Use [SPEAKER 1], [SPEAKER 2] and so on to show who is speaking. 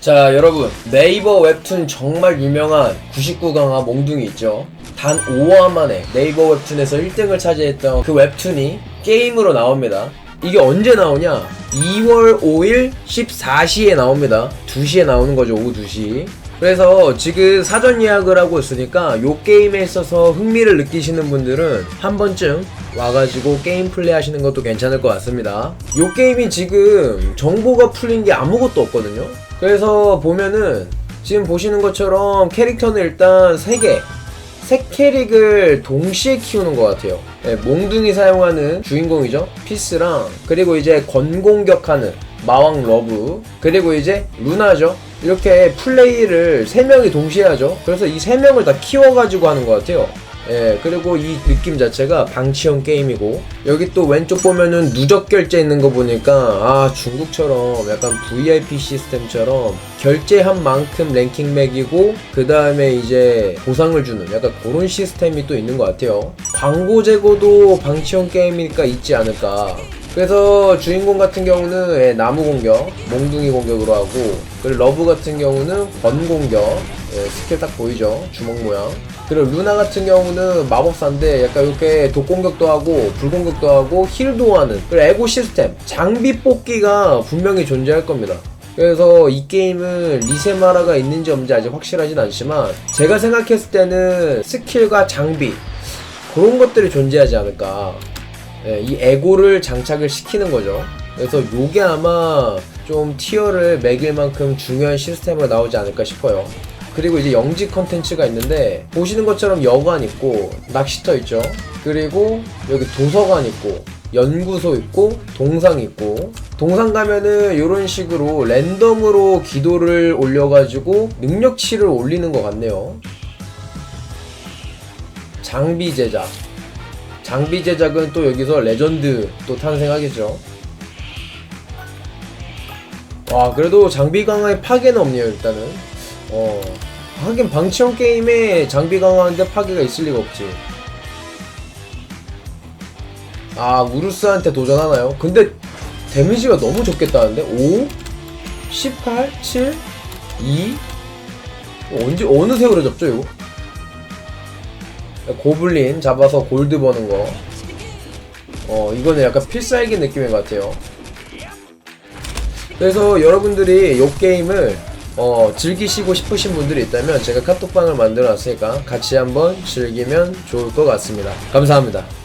[SPEAKER 1] 자 여러분. 네이버 웹툰 정말 유명한 99강화 몽둥이 있죠? 단 5화 만에 네이버 웹툰에서 1등을 차지했던 그 웹툰이 게임으로 나옵니다. 이게 언제 나오냐? 2월 5일 14시에 나옵니다. 2시에 나오는 거죠 오후 2시. 그래서 지금 사전 예약을 하고 있으니까 요 게임에 있어서 흥미를 느끼시는 분들은 한 번쯤 와가지고 게임 플레이 하시는 것도 괜찮을 것 같습니다. 요 게임이 지금 정보가 풀린 게 아무것도 없거든요. 그래서 보면은 지금 보시는 것처럼 캐릭터는 일단 3개, 세 캐릭을 동시에 키우는 것 같아요. 네, 몽둥이 사용하는 주인공이죠. 피스랑 그리고 이제 건공격하는 마왕 러브 그리고 이제 루나죠. 이렇게 플레이를 세 명이 동시에 하죠. 그래서 이 세 명을 다 키워가지고 하는 것 같아요. 예, 그리고 이 느낌 자체가 방치형 게임이고 여기 또 왼쪽 보면은 누적 결제 있는 거 보니까 아 중국처럼 약간 VIP 시스템처럼 결제한 만큼 랭킹 맥이고 그 다음에 이제 보상을 주는 약간 그런 시스템이 또 있는 것 같아요. 광고 재고도 방치형 게임이니까 있지 않을까. 그래서 주인공 같은 경우는 예, 나무 공격, 몽둥이 공격으로 하고 그리고 러브 같은 경우는 건 공격, 예, 스킬 딱 보이죠? 주먹 모양. 그리고 루나 같은 경우는 마법사인데 약간 이렇게 독공격도 하고 불공격도 하고 힐도 하는 그리고 에고 시스템 장비 뽑기가 분명히 존재할 겁니다. 그래서 이 게임은 리세마라가 있는지 없는지 아직 확실하진 않지만 제가 생각했을 때는 스킬과 장비 그런 것들이 존재하지 않을까. 예, 이 에고를 장착을 시키는 거죠. 그래서 요게 아마 좀 티어를 매길 만큼 중요한 시스템으로 나오지 않을까 싶어요. 그리고 이제 영지 컨텐츠가 있는데 보시는 것처럼 여관 있고 낚시터 있죠. 그리고 여기 도서관 있고 연구소 있고 동상 있고 동상 가면은 이런 식으로 랜덤으로 기도를 올려가지고 능력치를 올리는 것 같네요. 장비 제작 장비 제작은 또 여기서 레전드 또 탄생하겠죠. 와 그래도 장비 강화에 파괴는 없네요 일단은. 어 하긴 방치형 게임에 장비 강화하는데 파괴가 있을 리가 없지. 아 우루스한테 도전하나요? 근데 데미지가 너무 적겠다는데 5, 18, 7, 2 언제 어느 세월에 접죠 이거? 고블린 잡아서 골드 버는 거. 어, 이거는 약간 필살기 느낌인 것 같아요. 그래서 여러분들이 이 게임을 어, 즐기시고 싶으신 분들이 있다면 제가 카톡방을 만들어 놨으니까 같이 한번 즐기면 좋을 것 같습니다. 감사합니다.